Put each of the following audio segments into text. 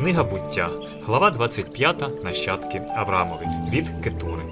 Книга буття, глава 25, нащадки Авраамові від Кетури.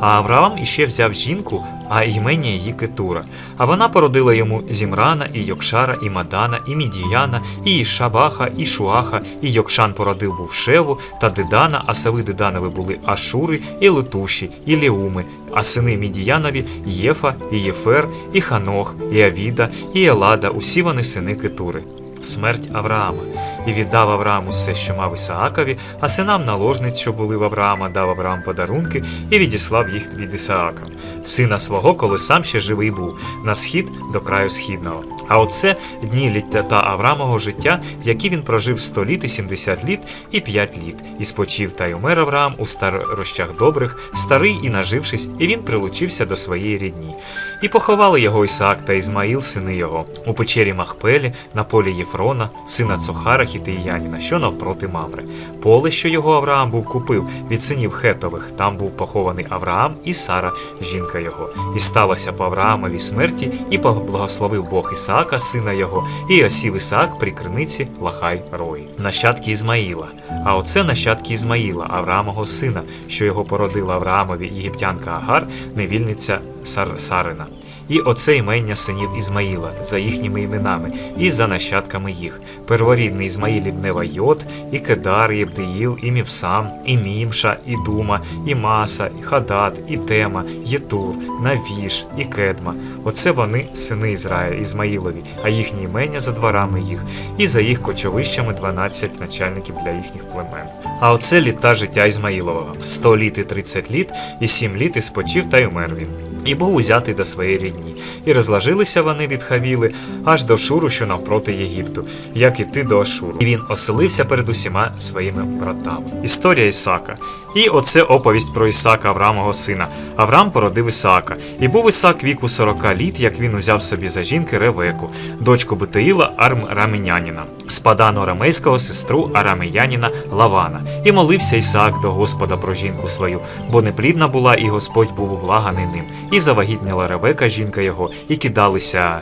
А Авраам іще взяв жінку, а імення її Кетура. А вона породила йому Зімрана, і Йокшара, і Мадана, і Мідіяна, і Шабаха, і Шуаха, і Йокшан породив був Шеву та Дедана, а сави Деданови були Ашури, і Летуші, і Леуми, а сини Мідіянові Єфа, і Єфер, і Ханох, і Авіда, і Елада, усі вони сини Кетури. Смерть Авраама. І віддав Аврааму все, що мав Ісаакові, а синам наложниць, що були в Авраама, дав Авраам подарунки і відіслав їх від Ісаака, сина свого, коли сам ще живий був, на схід до краю східного. А оце дні літа Авраамового життя, які він прожив 100 літ і 70 літ і 5 літ, і спочив та й умер Авраам у старощах добрих, старий і нажившись, і він прилучився до своєї рідні. І поховали його Ісаак та Ізмаїл, сини його, у печері Махпелі, на полі Єфрона, сина Цохара Хітиїяніна, що навпроти Мамри. Поле, що його Авраам був купив від синів Хетових, там був похований Авраам і Сара, жінка його. І сталося по Авраамовій смерті, і поблагословив Бог Ісаака, сина його, і осів Ісаак при криниці Лахай Рої. Нащадки Ізмаїла. А оце нащадки Ізмаїла, Авраамого сина, що його породила Авраамові єгиптянка Агар, невільниця Сар Сарина. І оце імення синів Ізмаїла за їхніми іменами і за нащадками їх. Перворідний Ізмаїлів Невайот, і Кедар, і Єбдеїл, і Мівсам, і Мімша, і Дума, і Маса, і Хадад, і Тема, Єтур, Навіш, і Кедма. Оце вони сини Ізраїля, Ізмаїлові, а їхні імення за дворами їх, і за їх кочовищами 12 начальників для їхніх племен. А оце літа життя Ізмаїлового: 100 літ і 30 літ, і 7 літ і спочив та й умер він. І був узятий до своєї рідні. І розложилися вони від Хавіли аж до Шуру, що навпроти Єгипту, як іти до Ашуру. І він оселився перед усіма своїми братами. Історія Ісака. І оце оповість про Ісака, Авраамого сина. Авраам породив Ісаака. І був Ісак віку 40 літ, як він узяв собі за жінки Ревеку, дочку Бетеїла Арамеянина, спадану арамейського сестру Арамеянина Лавана. І молився Ісаак до Господа про жінку свою, бо неплідна була, і Господь був ублаганий ним. І завагітніла Ревека, жінка його, і кидалися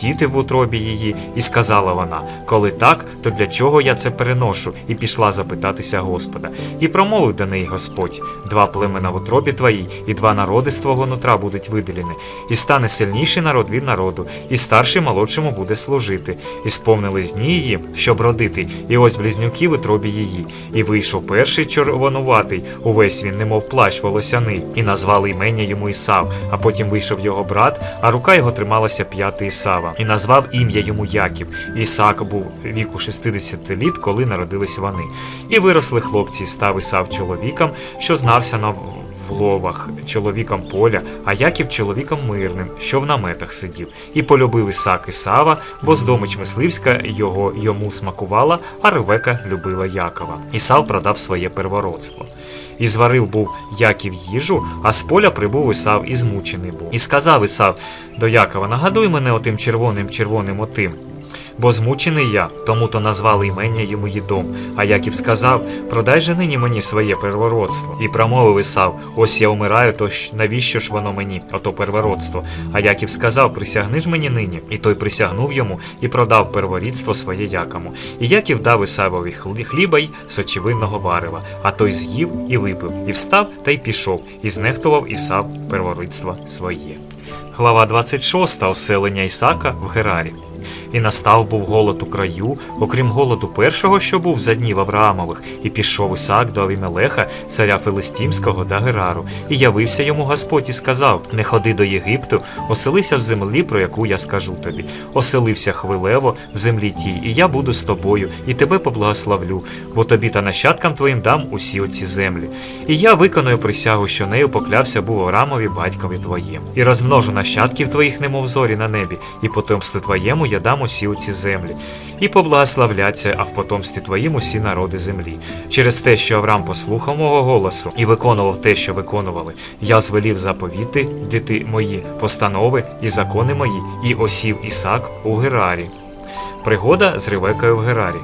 діти в утробі її, і сказала вона: Коли так, то для чого я це переношу? І пішла запитатися Господа. І промовив до неї Господь: два племена в утробі твоїй, і два народи з твого нутра будуть виділені, і стане сильніший народ від народу, і старший молодшому буде служити. І сповнились дні її, щоб родити, і ось близнюки в утробі її. І вийшов перший червонуватий, увесь він, немов плащ волосяний, і назвали імення йому Ісав, а потім вийшов його брат, а рука його трималася п'яти Ісава, і назвав ім'я йому Яків. Ісаак був віку 60 літ, коли народились вони. І виросли хлопці, став Ісав чоловіком, що знався на в ловах, чоловіком поля, а Яків чоловіком мирним, що в наметах сидів. І полюбив Ісак Ісава, бо здомич мисливська його йому смакувала, а Ревека любила Якова. Ісав продав своє первородство. І зварив був Яків їжу, а з поля прибув Ісав і змучений був. І сказав Ісав до Якова: Нагадуй мене отим червоним червоним отим. Бо змучений я, тому то назвали імення йому їдом. А Яків сказав: Продай же нині мені своє первородство. І промовив Ісав: Ось я умираю, то навіщо ж воно мені, ото первородство? А Яків сказав: Присягни ж мені нині. І той присягнув йому і продав перворідство своє Якому. І Яків дав Ісавові хліба й сочевинного варева, а той з'їв і випив, і встав та й пішов, і знехтував Ісав перворідство своє. Глава 26. Оселення Ісака в Герарі. І настав був голод у краю, окрім голоду першого, що був за днів Авраамових, і пішов Ісаак до Авімелеха, царя Филистімського та Герару, і явився йому Господь і сказав: Не ходи до Єгипту, оселися в землі, про яку я скажу тобі. Оселився хвилево в землі тій, і я буду з тобою, і тебе поблагословлю, бо тобі та нащадкам твоїм дам усі оці землі. І я виконую присягу, що нею поклявся був Авраамові батькові твоєму. І розмножу нащадків твоїх, немов зорі на небі, і потомству твоєму я дам усі оці землі, і поблагословляться, а в потомстві твоїм усі народи землі. Через те, що Авраам послухав мого голосу і виконував те, що виконували, я звелів заповіти, діти мої, постанови і закони мої, і осів Ісак у Герарі. Пригода з Ревекою в Герарі.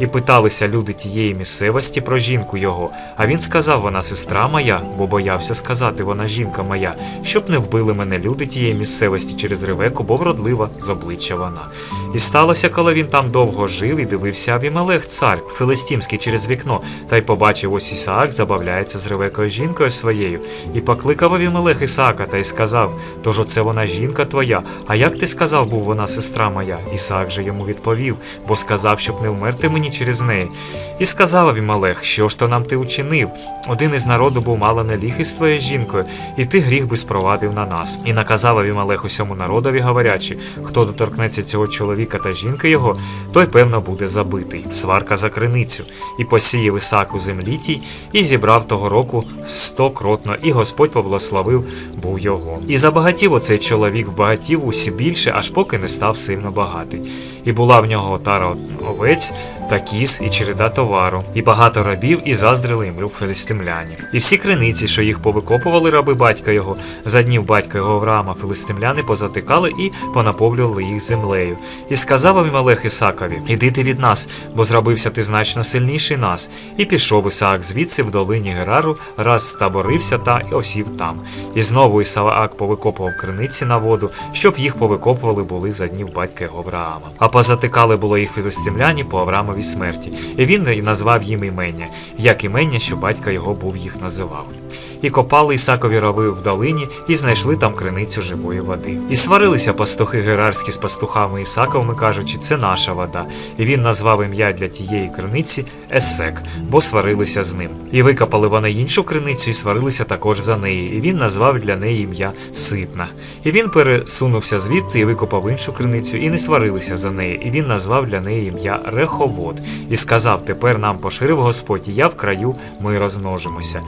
І питалися люди тієї місцевості про жінку його. А він сказав, вона сестра моя, бо боявся сказати, вона жінка моя, щоб не вбили мене люди тієї місцевості через ревеку, бо вродлива з обличчя вона. І сталося, коли він там довго жив і дивився Авімелех, цар Филистімський через вікно, та й побачив ось Ісаак забавляється з ревекою жінкою своєю, і покликав Авімелех Ісаака та й сказав: Тож оце вона жінка твоя. А як ти сказав, був вона сестра моя? Ісаак же йому відповів, бо сказав, щоб не вмерти мені через неї. І сказав Авімелех, що ж то нам ти учинив? Один із народу був мало не ліг із твоєю жінкою, і ти гріх би спровадив на нас. І наказав Авімелех усьому народові, говорячи, хто доторкнеться цього чоловіка та жінки його, той певно буде забитий. Сварка за криницю. І посіяв Ісаак у землі тій, і зібрав того року стокротно, і Господь поблагословив був його. І забагатів оцей чоловік вбагатів усі більше, аж поки не став сильно багатий. І була в нього отара овець та кіз, і череда товару, і багато рабів, і заздрили йому филистимляні. І всі криниці, що їх повикопували раби батька його, за днів батька його Авраама, филистимляни позатикали і понаповлювали їх землею. І сказав Авімелех Ісакові: Іди ти від нас, бо зробився ти значно сильніший нас. І пішов Ісаак звідси в долині Герару, раз стаборився та й осів там. І знову Ісаак повикопував криниці на воду, щоб їх повикопували були за днів батька його Авраама. А позатикали було їх филистимляні по Авраамовій смерті. І він назвав їм імення, як імення, що батька його був їх називав. І копали Ісакові рови в долині, і знайшли там криницю живої води. І сварилися пастухи герарські з пастухами Ісаковими, кажучи, це наша вода. І він назвав ім'я для тієї криниці Есек, бо сварилися з ним. І викопали вони іншу криницю, і сварилися також за неї. І він назвав для неї ім'я Ситна. І він пересунувся звідти і викопав іншу криницю, і не сварилися за неї. І він назвав для неї ім'я Реховод. І сказав: Тепер нам поширив Господь, і я в краю ми розмножимося.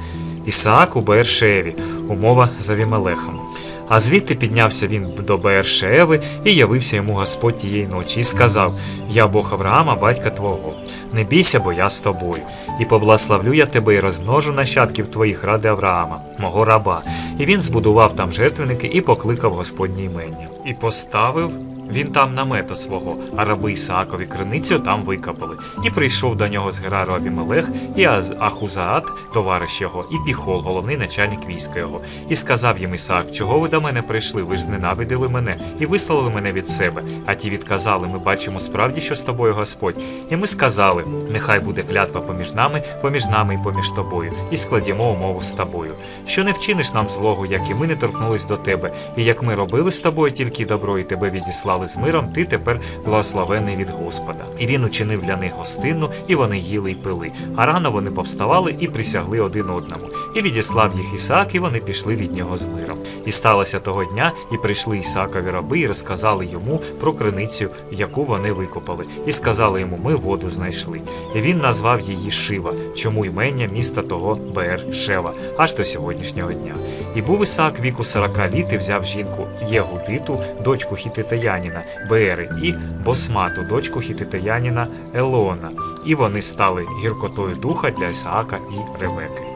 Ісаак у Бершеві, умова за Вімелехом. А звідти піднявся він до Бершеви і явився йому Господь тієї ночі, і сказав: Я Бог Авраама, батька твого. Не бійся, бо я з тобою. І поблагословлю я тебе і розмножу нащадків твоїх ради Авраама, мого раба. І він збудував там жертвенники і покликав Господнє імення. І поставив він там намета свого, а раби Ісаакові криницю там викопали. І прийшов до нього з Герару Абімелех і Ахузаат, товариш його, і Піхол, головний начальник війська його. І сказав їм Ісаак, чого ви до мене прийшли? Ви ж зненавидили мене і вислали мене від себе. А ті відказали: Ми бачимо справді, що з тобою Господь. І ми сказали: Нехай буде клятва поміж нами, поміж нами і поміж тобою, і складімо умову з тобою. Що не вчиниш нам злого, як і ми не торкнулись до тебе, і як ми робили з тобою тільки добро, і тебе відіслали з миром, ти тепер благословений від Господа. І він учинив для них гостинну, і вони їли й пили. А рано вони повставали і присягли один одному. І відіслав їх Ісаак, і вони пішли від нього з миром. І сталося того дня, і прийшли Ісаакові раби, і розказали йому про криницю, яку вони викопали, і сказали йому: Ми воду знайшли. І він назвав її Шива, чому ймення міста того Бер Шева, аж до сьогоднішнього дня. І був Ісаак віку 40 літ і взяв жінку Єгудиту, дочку Хітитеяніна, Бери, і Босмату, дочку Хітитеяніна Елона. І вони стали гіркотою духа для Ісаака і Ревеки.